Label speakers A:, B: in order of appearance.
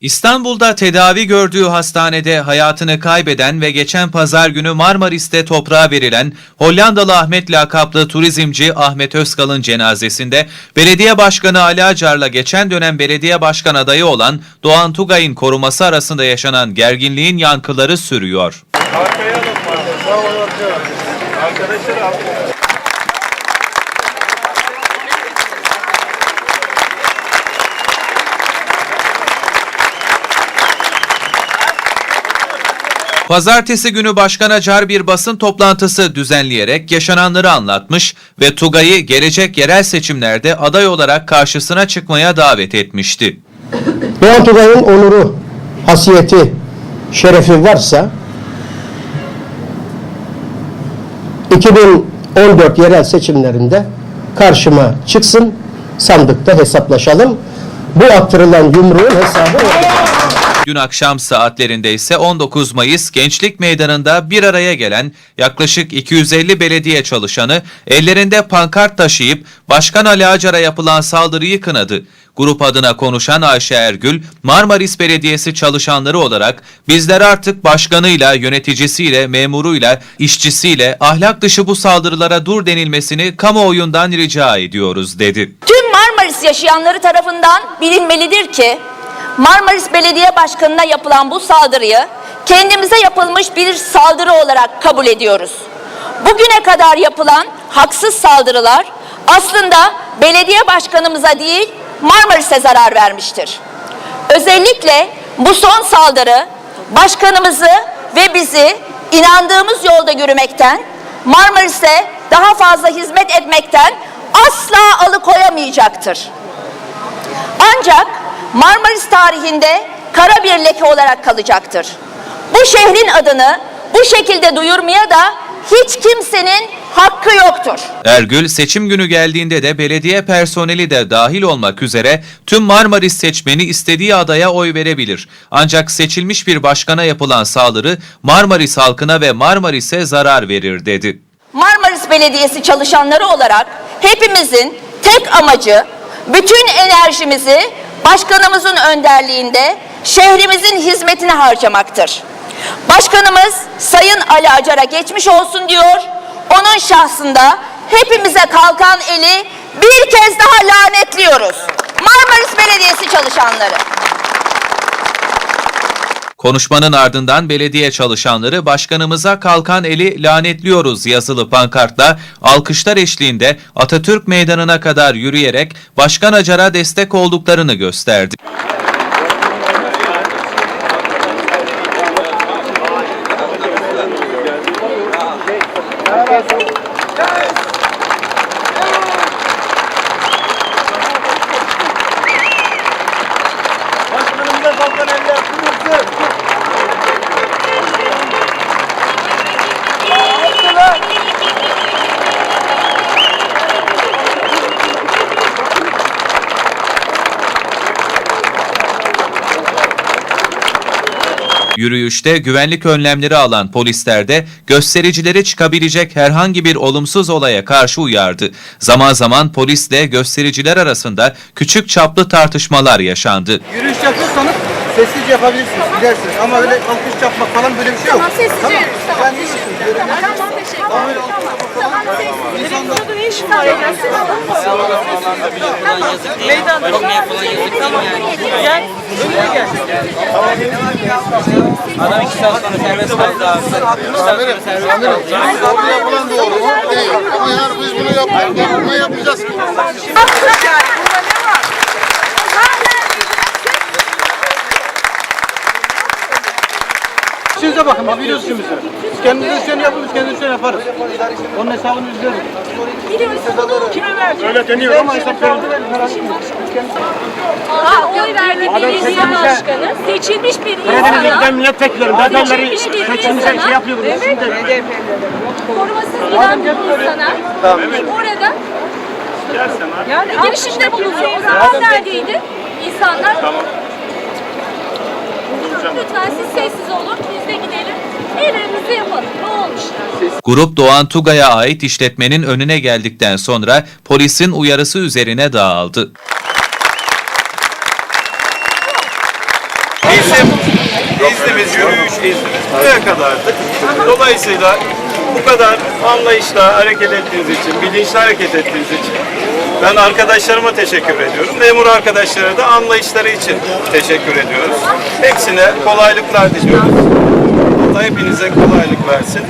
A: İstanbul'da tedavi gördüğü hastanede hayatını kaybeden ve geçen pazar günü Marmaris'te toprağa verilen Hollandalı Ahmet lakaplı turizmci Ahmet Özkal'ın cenazesinde belediye başkanı Ali Acar'la geçen dönem belediye başkan adayı olan Doğan Tugay'ın koruması arasında yaşanan gerginliğin yankıları sürüyor.
B: Arkaya alın arkadaşlar. Arkadaşlar arkaya.
A: Pazartesi günü Başkan Acar bir basın toplantısı düzenleyerek yaşananları anlatmış ve Tugay'ı gelecek yerel seçimlerde aday olarak karşısına çıkmaya davet etmişti.
C: Doğan Tugay'ın onuru, hasiyeti, şerefi varsa 2014 yerel seçimlerinde karşıma çıksın, sandıkta hesaplaşalım. Bu attırılan yumruğun hesabı.
A: Dün akşam saatlerinde ise 19 Mayıs Gençlik Meydanı'nda bir araya gelen yaklaşık 250 belediye çalışanı ellerinde pankart taşıyıp Başkan Ali Acar'a yapılan saldırıyı kınadı. Grup adına konuşan Ayşe Ergül, Marmaris Belediyesi çalışanları olarak bizler artık başkanıyla, yöneticisiyle, memuruyla, işçisiyle ahlak dışı bu saldırılara dur denilmesini kamuoyundan rica ediyoruz dedi.
D: Tüm Marmaris yaşayanları tarafından bilinmelidir ki Marmaris Belediye Başkanı'na yapılan bu saldırıyı kendimize yapılmış bir saldırı olarak kabul ediyoruz. Bugüne kadar yapılan haksız saldırılar aslında belediye başkanımıza değil Marmaris'e zarar vermiştir. Özellikle bu son saldırı başkanımızı ve bizi inandığımız yolda yürümekten, Marmaris'e daha fazla hizmet etmekten asla alıkoyamayacaktır. Ancak Marmaris tarihinde kara bir leke olarak kalacaktır. Bu şehrin adını bu şekilde duyurmaya da hiç kimsenin hakkı yoktur.
A: Ergül seçim günü geldiğinde de belediye personeli de dahil olmak üzere tüm Marmaris seçmeni istediği adaya oy verebilir. Ancak seçilmiş bir başkana yapılan saldırı Marmaris halkına ve Marmaris'e zarar verir dedi.
D: Marmaris Belediyesi çalışanları olarak hepimizin tek amacı bütün enerjimizi başkanımızın önderliğinde şehrimizin hizmetine harcamaktır. Başkanımız Sayın Ali Acar'a geçmiş olsun diyor. Onun şahsında hepimize kalkan eli bir kez daha lanetliyoruz. Marmaris Belediyesi çalışanları.
A: Konuşmanın ardından belediye çalışanları başkanımıza kalkan eli lanetliyoruz yazılı pankartla alkışlar eşliğinde Atatürk Meydanı'na kadar yürüyerek Başkan Acar'a destek olduklarını gösterdi. Yürüyüşte güvenlik önlemleri alan polisler de göstericileri çıkabilecek herhangi bir olumsuz olaya karşı uyardı. Zaman zaman polisle göstericiler arasında küçük çaplı tartışmalar yaşandı.
B: Yürüyüş yapıyorsanız sessizce yapabilirsiniz, gidersiniz. Ama öyle alkış yapmak falan böyle bir şey yok.
E: Tamam sessizce yürü. Tamam.
B: Ben yürüyüşüm.
E: Tamam teşekkür ederim.
B: Ama öyle alkış yapmak falan
E: Tamam sessizce. Burada ne işin var ya? Gelsene. Tamam. Meydanda. Tamam. Gel. Önüne gel.
F: Adam iki saat sonra serbest kaldı abi. İki saat sonra serbest kaldı.
G: Abi yapılan doğru mu? Değil. Ama yani biz bunu yapmayacağız. Bunu yapmayacağız
B: bakın, biz biliyoruz işimizi. Siz kendiniz işlerini yapın, biz kendimiz işlerini yaparız. Onun hesabını biz veririz.
E: Kime vereceksin?
B: Öyle deniyor ama hesap verildi.
E: Ha, oy verdi belediye başkanı. Seçilmiş bir insana.
B: milletvekillerim,
E: Seçilmiş bir insana. Evet. Korumasız giden bir insana. Orada yani girişimde bulunuyor. O zaman neredeydi? İnsanlar Lütfen siz sessiz olun, biz de gidelim. Ellerimizi yapalım. Ne olmuş?
A: Grup Doğan Tugay'a ait işletmenin önüne geldikten sonra polisin uyarısı üzerine dağıldı.
H: iznimiz, yürüyüş iznimiz buraya kadardı. Dolayısıyla bu kadar anlayışla hareket ettiğiniz için, bilinçli hareket ettiğiniz için ben arkadaşlarıma teşekkür ediyorum. Memur arkadaşlara da anlayışları için teşekkür ediyoruz. Hepsine kolaylıklar diliyoruz. Allah hepinize kolaylık versin.